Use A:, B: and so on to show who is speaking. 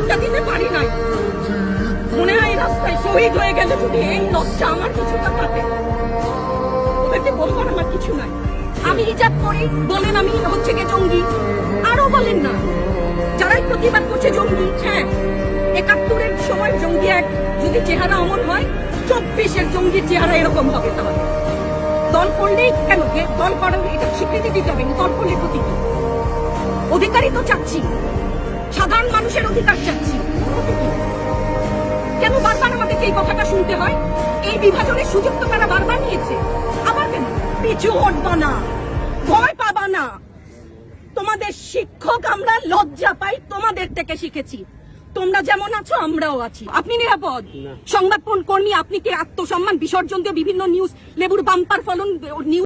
A: নিরাপত্তা দিতে পারি নাই। মনে হয় রাস্তায় শহীদ হয়ে গেলে যদি এই লজ্জা আমার কিছুটা কাটে ওদেরকে বলবার আমার কিছু নাই। আমি হিজাব করি, বলেন আমি হচ্ছে গে জঙ্গি। আরও বলেন না, যারাই প্রতিবাদ করছে জঙ্গি হ্যাঁ একাত্তরের সময় জঙ্গি এক, যদি চেহারা অমন হয়, চব্বিশের জঙ্গির চেহারা এরকম হবে তাহলে। দল করলেই কেন দল করার এটা স্বীকৃতি দিতে হবে দল করলে ক্ষতি? অধিকারই তো চাচ্ছি। সাধারণ মানুষের অধিকার বারবার আমাদেরকে এই কথাটা শুনতে হয়? এই বিভাজনের সুযোগ তো তারা বারবার নিয়েছে। আবার কেন? পিছু হটবা না। ভয় পাবা না। তোমাদের শিক্ষক আমরা লজ্জা পাই তোমাদের থেকে শিখেছি। তোমরা যেমন আছো আমরাও আছি। আপনি নিরাপদ? সংবাদ কর্মী আপনি কি আত্মসম্মান? বিসর্জন দিয়ে বিভিন্ন নিউজ লেবুর বাম্পার ফলন নিউজ